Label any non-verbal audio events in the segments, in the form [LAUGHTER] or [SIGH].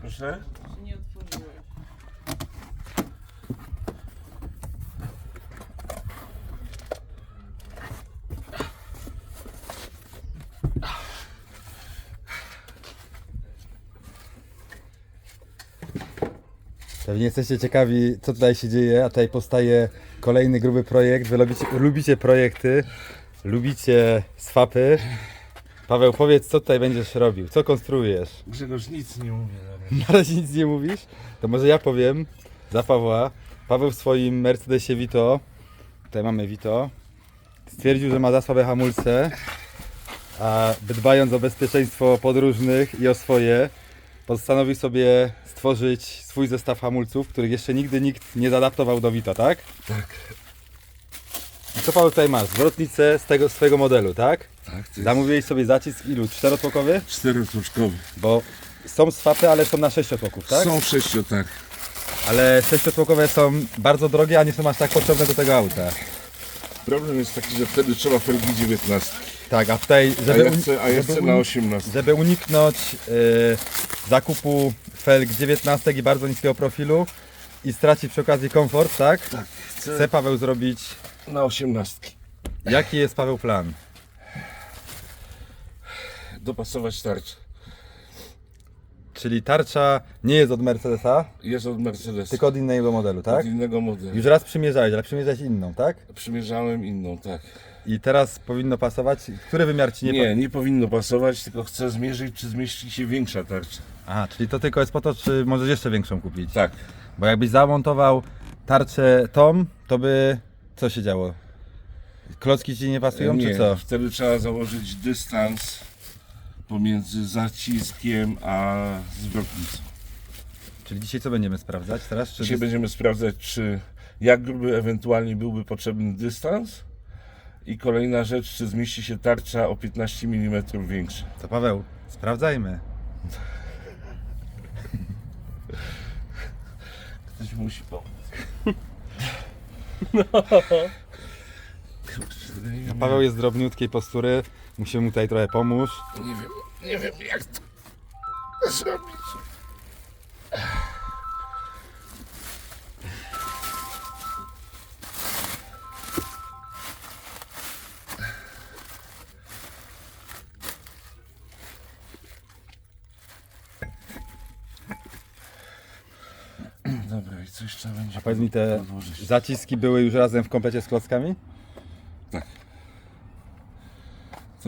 Proszę? Się nie otworzyłeś. Pewnie jesteście ciekawi, co tutaj się dzieje, a tutaj powstaje kolejny gruby projekt. Wy lubicie, lubicie projekty, lubicie swapy. Paweł, powiedz, co tutaj będziesz robił? Co konstruujesz? Grzegorz, nic nie mówię nawet. Na razie nic nie mówisz? To może ja powiem za Pawła. Paweł w swoim Mercedesie Vito, tutaj mamy Vito, stwierdził, że ma za słabe hamulce, a dbając o bezpieczeństwo podróżnych i o swoje, postanowił sobie stworzyć swój zestaw hamulców, których jeszcze nigdy nikt nie zaadaptował do Vito, tak? Tak. I co Paweł tutaj masz? Zwrotnicę z tego swojego modelu, tak? Tak, to jest Zamówiłeś sobie zacisk ilu? Czterotłokowy? czterotłuczkowy. Bo są swapy, ale są na sześciotłoków, tak? Są sześcio, tak. Ale sześciotłokowe są bardzo drogie, a nie są aż tak potrzebne do tego auta. Problem jest taki, że wtedy trzeba felgi 19. Tak, a tutaj, A żeby, ja uni- chcę, a ja żeby, chcę na uni- 18. żeby uniknąć y, zakupu felg 19 i bardzo niskiego profilu i stracić przy okazji komfort, tak? Tak, Chce chcę Paweł zrobić. na 18. Jaki jest Paweł plan? Dopasować tarczę. Czyli tarcza nie jest od Mercedesa, Jest od Mercedesa. tylko od innego modelu, tak? Od innego modelu. Już raz przymierzałeś, ale przymierzałeś inną, tak? Przymierzałem inną, tak. I teraz powinno pasować. Który wymiar ci nie, Nie, nie powinno pasować, tylko chcę zmierzyć, czy zmieści się większa tarcza. Aha, czyli to tylko jest po to, czy możesz jeszcze większą kupić? Tak. Bo jakbyś zamontował tarczę tą, to by co się działo? Klocki ci nie pasują, nie, czy co? wtedy trzeba założyć dystans pomiędzy zaciskiem a zwrotnicą. Czyli dzisiaj co będziemy sprawdzać teraz? Czy Dzisiaj będziemy sprawdzać, czy jak gruby ewentualnie byłby potrzebny dystans. I kolejna rzecz, czy zmieści się tarcza o 15 mm większa. To Paweł, sprawdzajmy. Ktoś musi pomóc. [LAUGHS] No. Paweł jest drobniutkiej postury, musimy mu tutaj trochę pomóc. Nie wiem, nie wiem jak to zrobić. Dobra, i coś trzeba będzie A powiedz mi, te podłożyć. zaciski były już razem w komplecie z klockami? Tak.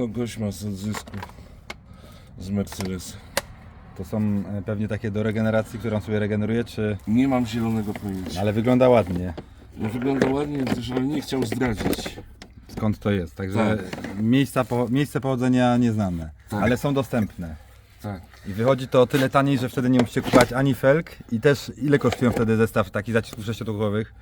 To gość ma z odzysku z Mercedesa. To są e, pewnie takie do regeneracji, którą sobie regeneruje, czy... Nie mam zielonego pojęcia. Ale wygląda ładnie. No, Wygląda ładnie też, ale nie chciał zdradzić. Skąd to jest? Także miejsca po, miejsce pochodzenia nieznane, Tak. ale są dostępne. Tak. I wychodzi to o tyle taniej, że wtedy nie musicie kupować ani felg i też ile kosztują wtedy zestaw takich zacisków sześciotłokowych?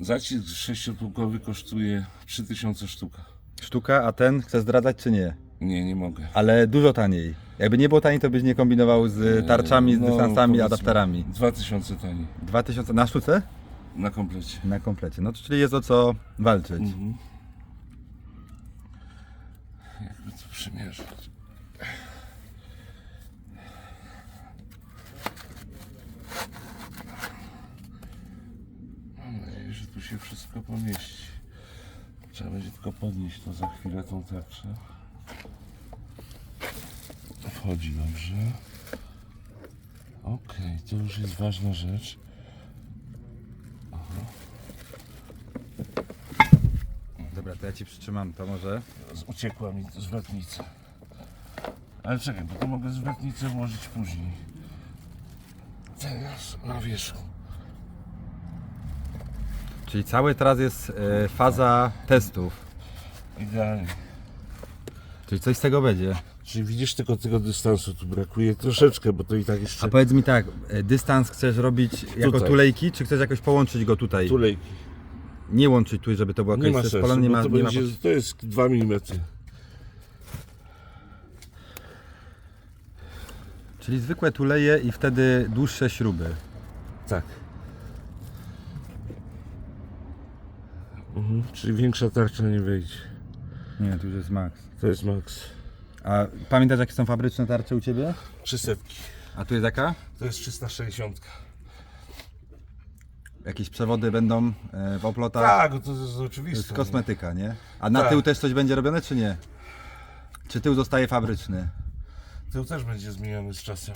Zacisk sześciotłukowy kosztuje 3000 sztuka. Sztuka, a ten chce zdradzać czy nie? Nie, nie mogę. Ale dużo taniej. Jakby nie było taniej, to byś nie kombinował z tarczami, z No, dystansami, powiedzmy, adapterami. 2000 taniej 2000 na sztuce? na komplecie. Na komplecie. No to czyli jest o co walczyć. Mhm. Jakby to przymierzyć. Mam nadzieję, że tu się wszystko pomieści. Trzeba będzie tylko podnieść to za chwilę tą tarczę. Wchodzi dobrze. Okej, to już jest ważna rzecz. Dobra, to ja ci przytrzymam to może. Uciekła mi zwrotnica. Ale czekaj, bo to mogę zwrotnicę włożyć później. Teraz na wierzchu. Czyli cały teraz jest e, faza testów. Idealnie. Czyli coś z tego będzie. Czyli widzisz, tylko tego dystansu tu brakuje troszeczkę, bo to i tak jeszcze A powiedz mi tak, e, dystans chcesz robić jako Tutaj. tulejki, czy chcesz jakoś połączyć go tutaj? tulejki. Nie łączyć tu, żeby to było Nie jakoś ma sensu, nie bo ma, to, nie ma będzie, to jest 2 mm. Czyli zwykłe tuleje i wtedy dłuższe śruby. Tak. Mhm, czyli większa tarcza nie wejdzie. Nie, tu już jest max. To jest maks. A pamiętasz jakie są fabryczne tarcze u Ciebie? Trzy setki. A tu jest jaka? To jest 360. Jakieś przewody będą e, w oplotach? Tak, to jest To oczywiste. jest kosmetyka, nie? A na Tak. tył też coś będzie robione, czy nie? Czy tył zostaje fabryczny? Tył też będzie zmieniony z czasem.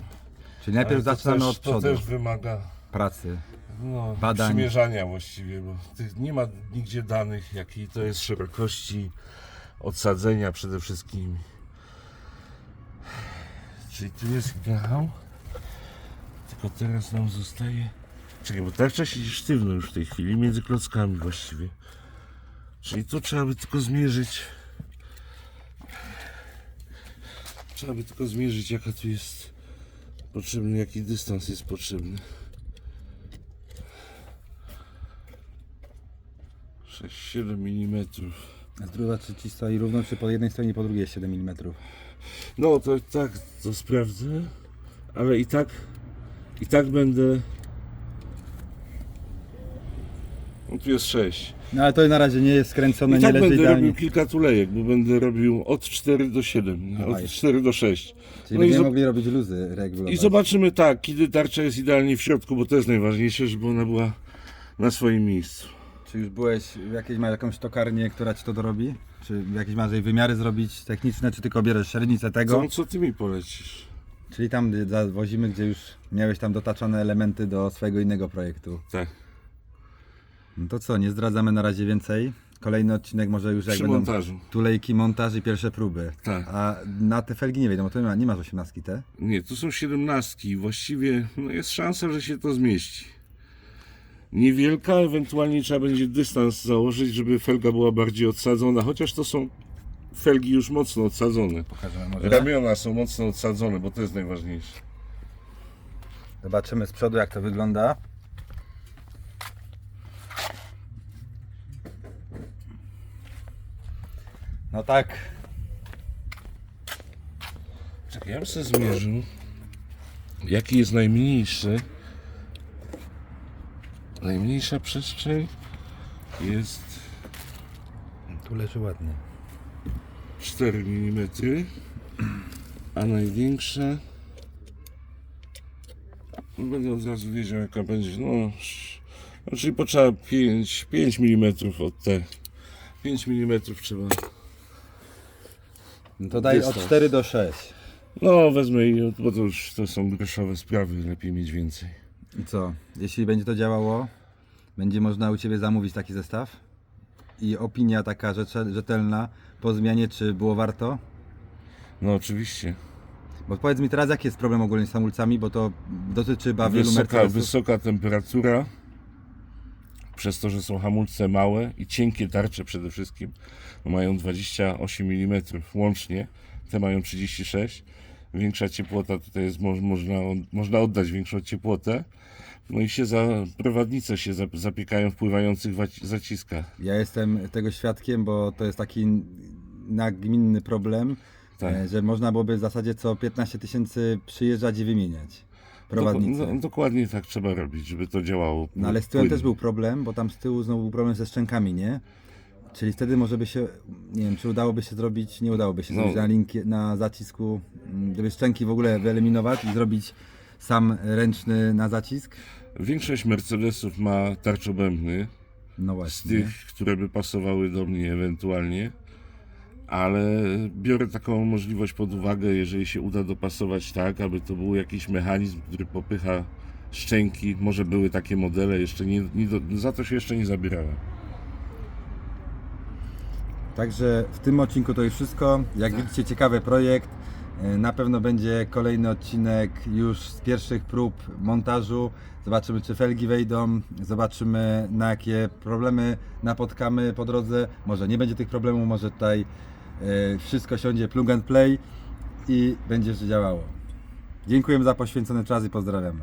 Czyli najpierw Ale to zaczynamy też, od przodu To też wymaga pracy. no, Badań. przymierzania właściwie, bo nie ma nigdzie danych, jakiej to jest szerokości odsadzenia przede wszystkim. Czyli tu jest ideał. Tylko teraz nam zostaje. Czekaj, bo tarcza siedzi sztywno już w tej chwili, między klockami właściwie. Czyli tu trzeba by tylko zmierzyć. Trzeba by tylko zmierzyć, jaka tu jest potrzebny, jaki dystans jest potrzebny. 6-7 mm. A druga czy ci stoi równo, czy po jednej stronie i po drugiej 7 mm? No to tak, to sprawdzę, ale i tak, i tak będę. No tu jest 6. No ale to na razie nie jest skręcone, I nie tak leży będę idealnie. robił kilka tulejek, bo będę robił od 4 do 7, Dawaj. od 4 do 6. Czyli No i, będziemy zo- mogli robić luzy regulować. I zobaczymy tak, kiedy tarcza jest idealnie w środku, bo to jest najważniejsze, żeby ona była na swoim miejscu. Czy już byłeś, jakieś ma jakąś tokarnię, która ci to dorobi? Czy jakieś masz jej wymiary zrobić techniczne, czy tylko bierzesz średnicę tego? Co, co ty mi polecisz? Czyli tam gdzie zawozimy, gdzie już miałeś tam dotaczone elementy do swojego innego projektu. Tak, No to co, nie zdradzamy na razie więcej. Kolejny odcinek może już jak przy będą montażu. tulejki, montaż i pierwsze próby. Tak. A na te felgi nie wiadomo, to nie, ma, nie masz 18 te? Nie, to są siedemnastki. Właściwie no jest szansa, że się to zmieści. Niewielka, ewentualnie trzeba będzie dystans założyć, żeby felga była bardziej odsadzona, chociaż to są felgi już mocno odsadzone. Pokażemy może. Ramiona są mocno odsadzone, bo to jest najważniejsze. Zobaczymy z przodu jak to wygląda. No tak, Czekaj, ja bym sobie zmierzył, jaki jest najmniejszy. Najmniejsza przestrzeń jest tu leży ładnie. 4 mm, a największa no będę od razu wiedział jaka będzie, no, no czyli potrzeba 5, 5 mm od te 5 mm trzeba, to daj od Dystans. 4 do 6. no wezmę i, bo to już to są groszowe sprawy, lepiej mieć więcej. I co? Jeśli będzie to działało, będzie można u Ciebie zamówić taki zestaw? I opinia taka rzecze- rzetelna po zmianie, czy było warto? No oczywiście, Bo powiedz mi teraz, jaki jest problem ogólnie z hamulcami, bo to dotyczy chyba wielu wysoka, Mercedesów. wysoka temperatura, przez to, że są hamulce małe i cienkie tarcze przede wszystkim, mają 28 mm łącznie, te mają 36. Większa ciepłota tutaj jest, mo- można, można oddać większą ciepłotę. No i się za, prowadnice się za- zapiekają w pływających zaciskach. Ja jestem tego świadkiem, bo to jest taki nagminny problem, Tak. e, że można byłoby w zasadzie co 15 tysięcy przyjeżdżać i wymieniać prowadnicę. No, dokładnie tak trzeba robić, żeby to działało. No ale z tyłem płynnie. też był problem, bo tam z tyłu znowu był problem ze szczękami, nie? Czyli wtedy może by się, nie wiem, czy udałoby się zrobić, nie udałoby się No. zrobić na, linki, na zacisku, mm, żeby szczęki w ogóle wyeliminować i zrobić sam ręczny na zacisk? Większość Mercedesów ma tarczobębny, No z tych, które by pasowały do mnie ewentualnie, ale biorę taką możliwość pod uwagę, jeżeli się uda dopasować tak, aby to był jakiś mechanizm, który popycha szczęki. Może były takie modele, jeszcze nie, nie do, za to się jeszcze nie zabierałem. Także w tym odcinku to już wszystko. Jak widzicie, ciekawy projekt. E, Na pewno będzie kolejny odcinek już z pierwszych prób montażu. Zobaczymy, czy felgi wejdą, zobaczymy, na jakie problemy napotkamy po drodze. Może nie będzie tych problemów, może tutaj e, wszystko siądzie plug and play i będzie się działało. Dziękujemy za poświęcony czas i pozdrawiamy.